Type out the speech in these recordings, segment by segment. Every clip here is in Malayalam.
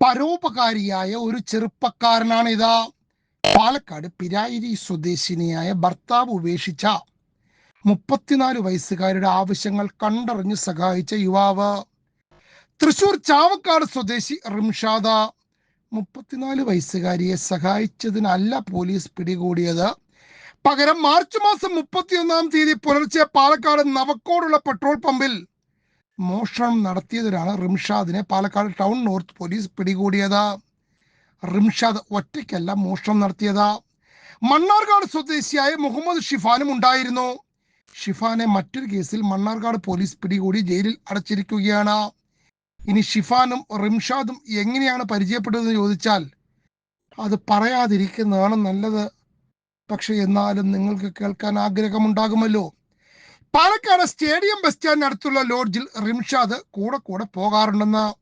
പരോപകാരിയായ ഒരു ചെറുപ്പക്കാരനാണ് ഇതാ. പാലക്കാട് പിരായിരി സ്വദേശിനിയായ ഭർത്താവ് ഉപേക്ഷിച്ച മുപ്പത്തിനാല് വയസ്സുകാരുടെ ആവശ്യങ്ങൾ കണ്ടറിഞ്ഞ് സഹായിച്ച യുവാവ്. തൃശൂർ ചാവക്കാട് സ്വദേശി റിംഷാദ മുപ്പത്തിനാല് വയസ്സുകാരിയെ സഹായിച്ചതിനല്ല പോലീസ് പിടികൂടിയത്. പകരം മാർച്ച് മാസം മുപ്പത്തിയൊന്നാം തീയതി പുലർച്ചെ പാലക്കാട് നവക്കോടുള്ള പെട്രോൾ പമ്പിൽ മോഷണം നടത്തിയതിനാണ് റിംഷാദിനെ പാലക്കാട് ടൗൺ നോർത്ത് പോലീസ് പിടികൂടിയത്. റിംഷാദ് ഒറ്റയ്ക്കല്ല മോഷണം നടത്തിയത്. മണ്ണാർക്കാട് സ്വദേശിയായ മുഹമ്മദ് ഷിഫാനും ഉണ്ടായിരുന്നു. ഷിഫാനെ മറ്റൊരു കേസിൽ മണ്ണാർക്കാട് പോലീസ് പിടികൂടി ജയിലിൽ അടച്ചിരിക്കുകയാണ്. ഇനി ഷിഫാനും റിംഷാദും എങ്ങനെയാണ് പരിചയപ്പെട്ടതെന്ന് ചോദിച്ചാൽ അത് പറയാതിരിക്കുന്നതാണ് നല്ലത്. പക്ഷെ എന്നാലും നിങ്ങൾക്ക് കേൾക്കാൻ ആഗ്രഹമുണ്ടാകുമല്ലോ. പാലക്കാട് സ്റ്റേഡിയം ബസ് സ്റ്റാൻഡിന് അടുത്തുള്ള ലോഡ്ജിൽ റിംഷാദ് കൂടെ കൂടെ പോകാറുണ്ടെന്ന്.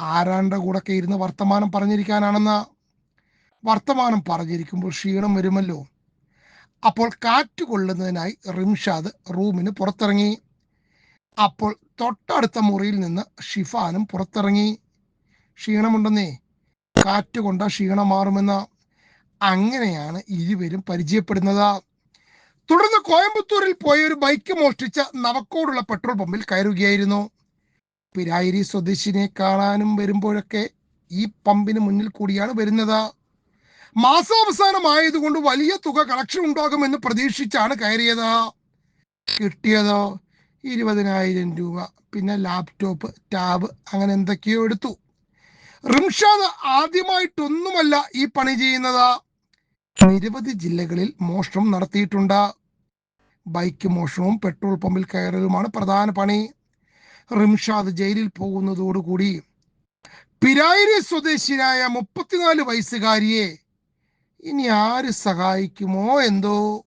ആരാണ്ട കൂടെ ഇരുന്ന് വർത്തമാനം പറഞ്ഞിരിക്കാനാണെന്ന്. വർത്തമാനം പറഞ്ഞിരിക്കുമ്പോൾ ക്ഷീണം വരുമല്ലോ. അപ്പോൾ കാറ്റ് കൊള്ളുന്നതിനായി റിംഷാദ് റൂമിന് പുറത്തിറങ്ങി. അപ്പോൾ തൊട്ടടുത്ത മുറിയിൽ നിന്ന് ഷിഫാനും പുറത്തിറങ്ങി. ക്ഷീണമുണ്ടെന്നേ. കാറ്റ് കൊണ്ട ക്ഷീണം മാറുമെന്ന്. അങ്ങനെയാണ് ഇരുവരും പരിചയപ്പെടുന്നത്. തുടർന്ന് കോയമ്പത്തൂരിൽ പോയ ഒരു ബൈക്ക് മോഷ്ടിച്ച നവക്കോടുള്ള പെട്രോൾ പമ്പിൽ കയറുകയായിരുന്നു. പിരായിരി സ്വദേശിനെ കാണാനും വരുമ്പോഴൊക്കെ ഈ പമ്പിന് മുന്നിൽ കൂടിയാണ് വരുന്നത്. മാസാവസാനമായതുകൊണ്ട് വലിയ തുക കളക്ഷൻ ഉണ്ടാകുമെന്ന് പ്രതീക്ഷിച്ചാണ് കയറിയത്. കിട്ടിയതോ ഇരുപതിനായിരം രൂപ. പിന്നെ ലാപ്ടോപ്പ് ടാബ് അങ്ങനെ എന്തൊക്കെയോ എടുത്തു. റിംഷാദ് ആദ്യമായിട്ടൊന്നുമല്ല ഈ പണി ചെയ്യുന്നത്. നിരവധി ജില്ലകളിൽ മോഷണം നടത്തിയിട്ടുണ്ട്. ബൈക്ക് മോഷണവും പെട്രോൾ പമ്പിൽ കയറലുമാണ് പ്രധാന പണി. റിംഷാദ് ജയിലിൽ പോകുന്നതോടുകൂടി പിരായിരി സ്വദേശിയായ മുപ്പത്തിനാല് വയസ്സുകാരിയെ ഇനി ആര് സഹായിക്കുമോ എന്തോ?